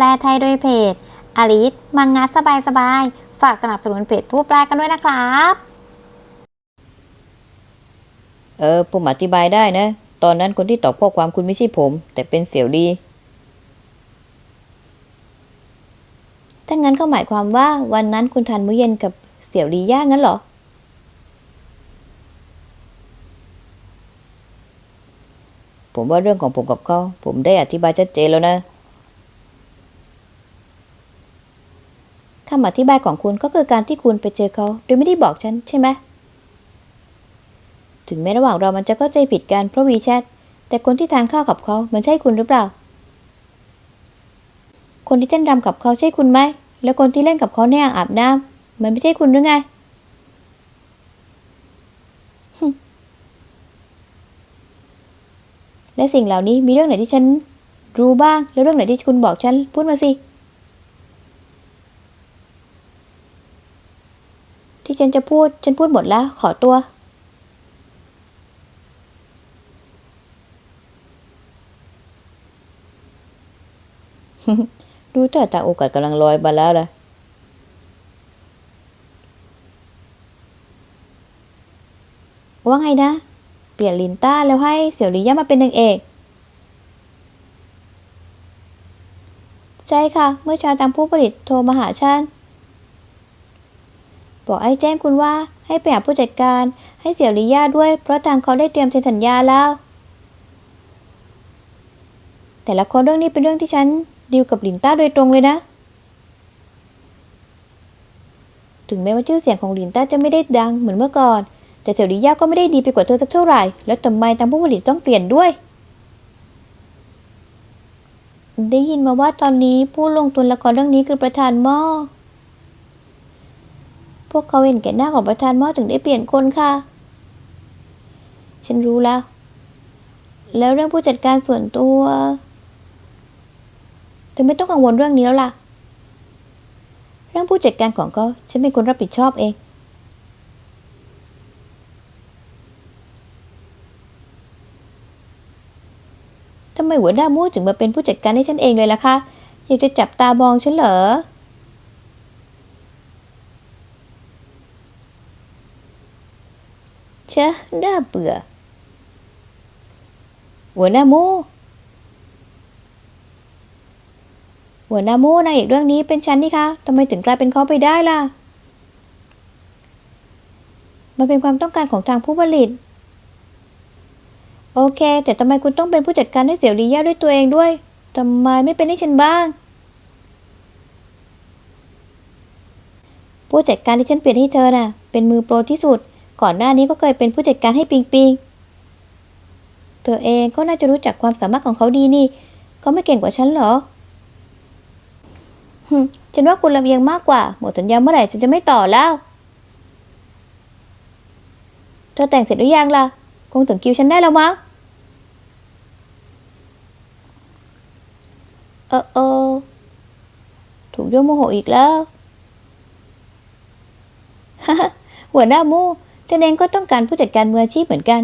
แปลไทยโดยเพจอลิสมังงะสบายสบายๆฝากสนับสนุนเพจผู้แปลกันด้วยนะครับ เออ ผมอธิบายได้นะ ตอนนั้นคนที่ตอบข้อความคุณไม่ใช่ผม แต่เป็นเสี่ยวดี ถ้างั้นก็หมายความว่าวันนั้นคุณทานมื้อเย็นกับเสี่ยวดีย่างั้นเหรอ ผมว่าเรื่องของผมกับเขาผมได้อธิบายชัดเจนแล้วนะ คำอธิบายของคุณก็คือการที่คุณไปเจอเขา โดยไม่ได้บอกฉันใช่ไหม ถึงแม้ระหว่างเรามันจะเข้าใจผิดกันเพราะวีแชท แต่คนที่ทานข้าวกับเขา มันใช่คุณหรือเปล่า คนที่เต้นรำกับเขาใช่คุณไหม แล้วคนที่เล่นกับเขาในอ่างอาบน้ำมันไม่ใช่คุณหรือไงฮึและสิ่งเหล่านี้มีเรื่องไหนที่ฉันรู้บ้าง แล้วเรื่องไหนที่คุณบอกฉันพูดมาสิ ที่ฉันจะพูด ฉันพูดหมดแล้ว ขอตัว ดูท่าทางโอกาสกำลังลอยมาแล้วล่ะว่าไงนะ เปลี่ยนลินต้าแล้วให้เสี่ยวหลี่ย่ามาเป็นนางเอก ใช่ค่ะ เมื่อเช้าทางผู้ผลิตโทรมาหาฉัน บอกไอ้แจ้งคุณว่าให้ไปหาผู้จัดการ ให้เสี่ยวลี่ย่าด้วย เพราะทางเขาได้เตรียมเซ็นสัญญาแล้ว แต่ละคนเรื่องนี้เป็นเรื่องที่ฉันดีลกับหลินต้าโดยตรงเลยนะ ถึงแม้ว่าชื่อเสียงของหลินต้าจะไม่ได้ดังเหมือนเมื่อก่อน แต่เสี่ยวลี่ย่าก็ไม่ได้ดีไปกว่าเธอสักเท่าไหร่ แล้วทำไมทางผู้ผลิตต้องเปลี่ยนด้วยได้ยินมาว่าตอนนี้ผู้ลงทุนละครเรื่องนี้คือประธานหม้อ พวกเขาเห็นแก่หน้าของประธานหม้อถึงได้เปลี่ยนคนค่ะ ฉันรู้แล้ว แล้วเรื่องผู้จัดการส่วนตัว เธอไม่ต้องกังวลเรื่องนี้แล้วล่ะ เรื่องผู้จัดการของเขาฉันเป็นคนรับผิดชอบเอง ทำไมหัวหน้ามูดถึงมาเป็นผู้จัดการให้ฉันเองเลยล่ะคะ อยากจะจับตามองฉันเหรอ ชะน่าเบื่อ หัวหน้ามูหัวหน้ามูนายเอกเรื่องนี้เป็นฉันนี่คะทำไมถึงกลายเป็นเขาไปได้ล่ะ มันเป็นความต้องการของทางผู้ผลิต โอเค แต่ทำไมคุณต้องเป็นผู้จัดการให้เสี่ยวลีย่าด้วยตัวเองด้วยทำไมไม่เป็นให้ฉันบ้าง ผู้จัดการที่ฉันเปลี่ยนให้เธอน่ะ เป็นมือโปรที่สุด ก่อนหน้านี้ก็เคยเป็นผู้จัดการให้ปิงปิงเธอเองก็น่าจะรู้จักความสามารถของเขาดีนี่เขาไม่เก่งกว่าฉันหรอหึฉันว่าคุณลำเอียงมากกว่า หมดสัญญาเมื่อไหร่ฉันจะไม่ต่อแล้ว เธอแต่งเสร็จหรือยังล่ะ คงถึงคิวฉันได้แล้วมั้ง เออเออ ถูกยกโมโหอีกแล้ว หัวหน้ามู ฉันเองก็ต้องการผู้จัดการมืออาชีพเหมือนกัน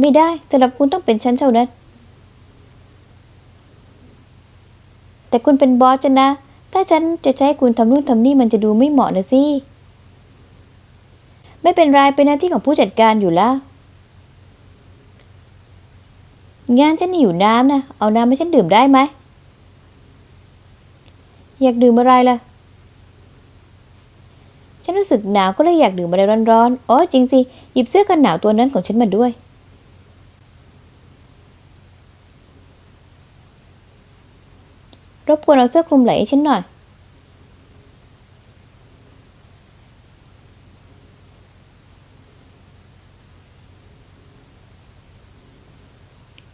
ไม่ได้สำหรับคุณต้องเป็นฉันเท่านั้น แต่คุณเป็นบอสฉันนะ ถ้าฉันจะใช้คุณทำนู่นทำนี่มันจะดูไม่เหมาะนะสิ ไม่เป็นไรเป็นหน้าที่ของผู้จัดการอยู่แล้ว งานฉันหิวน้ำนะ เอาน้ำให้ฉันดื่มได้ไหม อยากดื่มอะไรล่ะ ฉันรู้สึกหนาวก็เลยอยากดื่มอะไรร้อนๆอ๋อจริงสิ หยิบเสื้อกันหนาวตัวนั้นของฉันมาด้วย รบกวนเอาเสื้อคลุมไหล่ให้ฉันหน่อย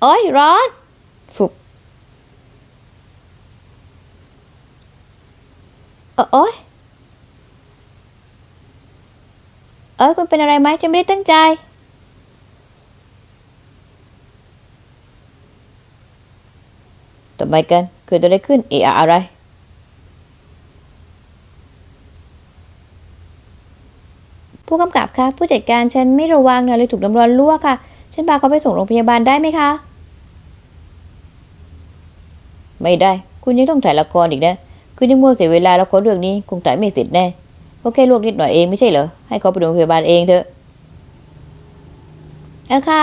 โอ้ยร้อนฟุบเออโอ้ย เอ้ยคุณเป็นอะไรไหมฉันไม่ได้ตั้งใจ ทำไมกันเกิดอะไรขึ้นเอะอะอะไร ผู้กำกับคะผู้จัดการฉันไม่ระวังนะเลยถูกน้ำร้อนลวกค่ะ ฉันพาเขาไปส่งโรงพยาบาลได้ไหมคะ ไม่ได้ คุณยังต้องถ่ายละครอีกนะ คุณยังมัวเสียเวลาละครเรื่องนี้ คงถ่ายไม่เสร็จแน่ ก็แค่ลวกนิดหน่อยเองไม่ใช่เหรอ ให้เขาไปโรงพยาบาลเองเถอะเออค่ะ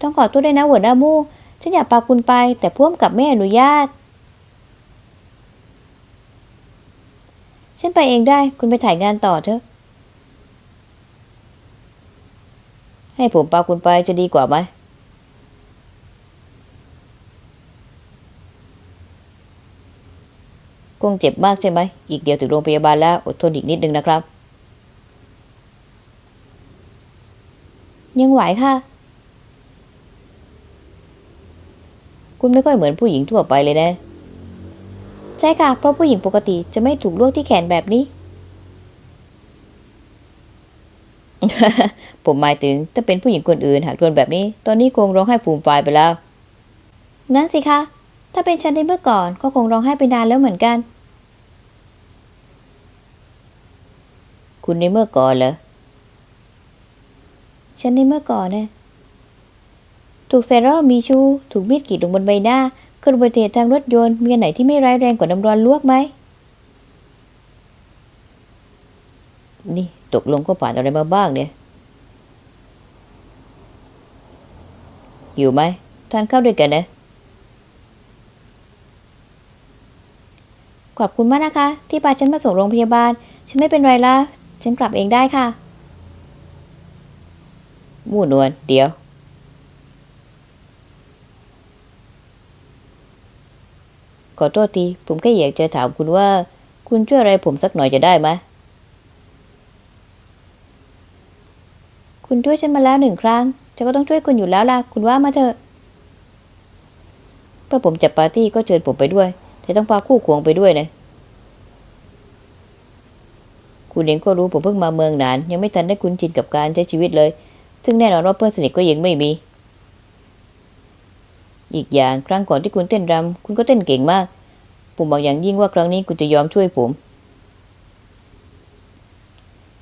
ต้องขอโทษด้วยนะหัวหน้ามู่ฉันอยากพาคุณไป แต่พ่วมกับไม่อนุญาต ฉันไปเองได้ คุณไปถ่ายงานต่อเถอะ ให้ผมพาคุณไปจะดีกว่าไหม คงเจ็บมากใช่ไหม อีกเดียวถึงโรงพยาบาลแล้วอดทนอีกนิดนึงนะครับ ยังไหวค่ะ คุณไม่ค่อยเหมือนผู้หญิงทั่วไปเลยนะ ใช่ค่ะ เพราะผู้หญิงปกติจะไม่ถูกลวกที่แขนแบบนี้ ผมหมายถึงถ้าเป็นผู้หญิงคนอื่นหากโดนแบบนี้ ตอนนี้คงร้องไห้ฟูมฟายไปแล้ว นั่นสิคะ ถ้าเป็นฉันในเมื่อก่อนก็คงร้องไห้ไปนานแล้วเหมือนกัน คุณในเมื่อก่อนเหรอ ฉันในเมื่อก่อนเนี่ยถูกไซรอลมีชู ถูกมีดกรีดลงบนใบหน้าเกิดอุบัติเหตุทางรถยนต์มีอันไหนที่ไม่ร้ายแรงกว่าน้ำร้อนลวกไหม นี่ตกลงก็ผ่านอะไรมาบ้างเนี่ย อยู่ไหม ทานข้าวด้วยกันนะ ขอบคุณมากนะคะ ที่พาฉันมาส่งโรงพยาบาล ฉันไม่เป็นไรละฉันกลับเองได้ค่ะมู่นวลเดี๋ยว ขอโทษที ผมแค่อยากจะถามคุณว่า คุณช่วยอะไรผมสักหน่อยจะได้ไหมคุณช่วยฉันมาแล้วหนึ่งครั้งฉันก็ต้องช่วยคุณอยู่แล้วล่ะ คุณว่ามาเถอะเพื่อผมจัดปาร์ตี้ก็เชิญผมไปด้วย แต่ต้องพาคู่ควงไปด้วยนะ คุณเองก็รู้ผมเพิ่งมาเมืองนาน ยังไม่ทันได้คุ้นชินกับการใช้ชีวิตเลย ซึ่งแน่นอนว่าเพื่อนสนิทก็ยังไม่มี อีกอย่างครั้งก่อนที่คุณเต้นรำคุณก็เต้นเก่งมาก ผมบอกอย่างยิ่งว่าครั้งนี้คุณจะยอมช่วยผม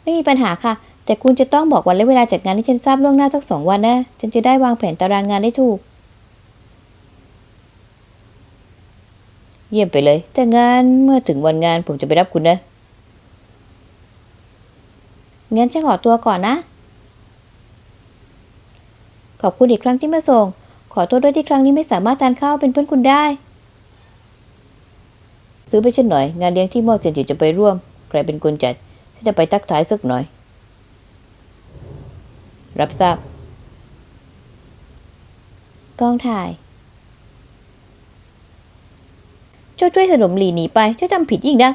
ไม่มีปัญหาค่ะ แต่คุณจะต้องบอกวันและเวลาจัดงานให้ฉันทราบล่วงหน้าสักสองวันนะ ฉันจะได้วางแผนตารางงานได้ถูก เยี่ยมไปเลย แต่งานเมื่อถึงวันงานผมจะไปรับคุณนะงั้นฉันขอตัวก่อนนะ ขอบคุณอีกครั้งที่มาส่ง ขอโทษด้วยที่ครั้งนี้ไม่สามารถทานข้าวเป็นเพื่อนคุณได้ ซื้อไปฉันหน่อย งานเลี้ยงที่มอเซนจิจะไปร่วม ใครเป็นคนจัดฉันจะไปทักทายสักหน่อย รับทราบกองถ่าย เจ้าช่วยสนมหลีหนีไป เจ้าจำผิดยิ่งนะ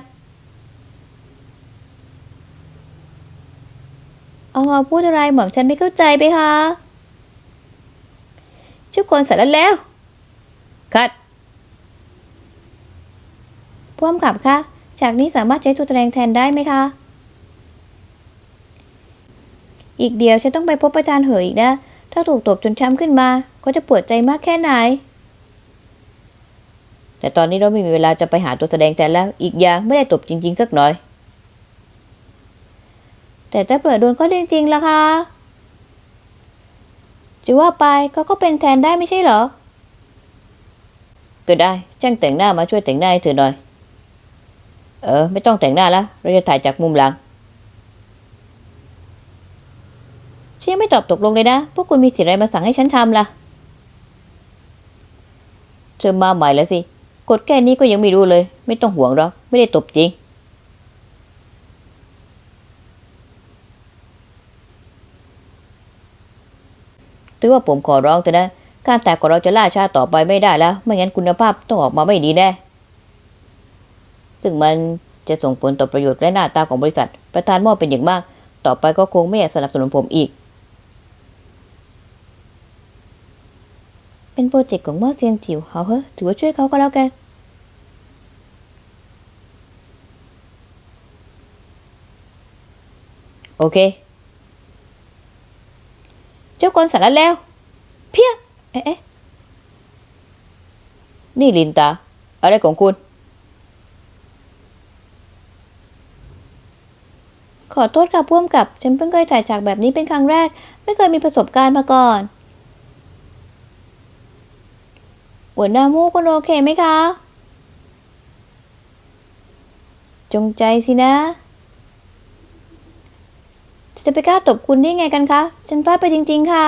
เอางอพูดอะไรหม่อมฉันไม่เข้าใจไปคะเจ้าคนสารแล้ว คัดพ่วมกับคะจากนี้สามารถใช้ตัวแสดงแทนได้ไหมคะ อีกเดียวฉันต้องไปพบอาจารย์เหยอีกนะ ถ้าถูกตบจนช้ำขึ้นมา ก็จะปวดใจมากแค่ไหน แต่ตอนนี้เราไม่มีเวลาจะไปหาตัวแสดงแทนแล้ว อีกอย่างไม่ได้ตบจริง ๆ สักหน่อย แต่ถ้าเปิดโดนก็จริงๆล่ะคะจะว่าไปเขาก็เป็นแทนได้ไม่ใช่เหรอ ก็ได้จ้างแต่งหน้ามาช่วยแต่งหน้าให้เธอหน่อย เออ ไม่ต้องแต่งหน้าแล้วเราจะถ่ายจากมุมหลังฉันยังไม่ตอบตกลงเลยนะ พวกคุณมีสิทธิ์อะไรมาสั่งให้ฉันทำล่ะ เธอมาใหม่แล้วสิ กดแค่นี้ก็ยังไม่รู้เลย ไม่ต้องห่วงหรอกไม่ได้ตบจริง ถือว่าผมขอร้องเถอะนะ การแต่งของเราจะล่าช้าต่อไปไม่ได้แล้ว ไม่งั้นคุณภาพต้องออกมาไม่ดีแน่ ซึ่งมันจะส่งผลต่อประโยชน์และหน้าตาของบริษัท ประธานมอบเป็นอย่างมาก ต่อไปก็คงไม่อยากสนับสนุนผมอีก เป็นโปรเจกต์ของม่อเซียนจิ๋วเอาเถอะถือว่าช่วยเขาก็แล้วกัน โอเค เจ้าคนสารแล้ว เพี้ยเอ๊ะเอ๊ะนี่ลินตา อะไรของคุณ ขอโทษค่ะพ่วมกับ ฉันเพิ่งเคยถ่ายฉากแบบนี้เป็นครั้งแรก ไม่เคยมีประสบการณ์มาก่อน หัวหน้ามูคุณโอเคไหมคะ จงใจสินะ จะไปกล้าตบคุณได้ไงกันคะ ฉันพลาดไปจริง ๆ ค่ะ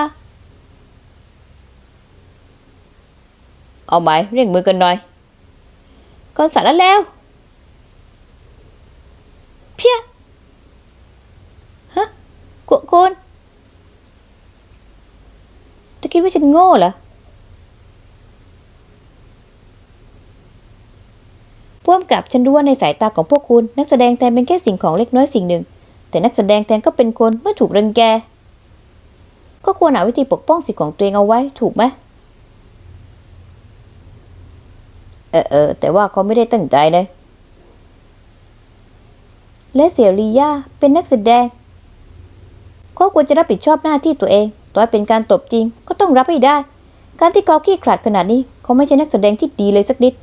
เอาไหมเร่งมือกันหน่อยก่อนสารแล้วแล้วเพี้ยฮะกุคุณจะคิดว่าฉันโง่เหรอ วงกับฉันรู้ว่าในสายตาของพวกคุณ นักแสดงแทนเป็นแค่สิ่งของเล็กน้อยสิ่งหนึ่ง แต่นักแสดงแทนก็เป็นคนเมื่อถูกรังแก ก็ควรหาวิธีปกป้องสิทธิของตัวเองเอาไว้ถูกไหมเออเออแต่ว่าเขาไม่ได้ตั้งใจนะและเสี่ยวลีย่าเป็นนักแสดงเขาควรจะรับผิดชอบหน้าที่ตัวเอง ต่อให้เป็นการตบจริงก็ต้องรับให้ได้ การที่เขาขี้ขลาดขนาดนี้เขาไม่ใช่นักแสดงที่ดีเลยสักนิด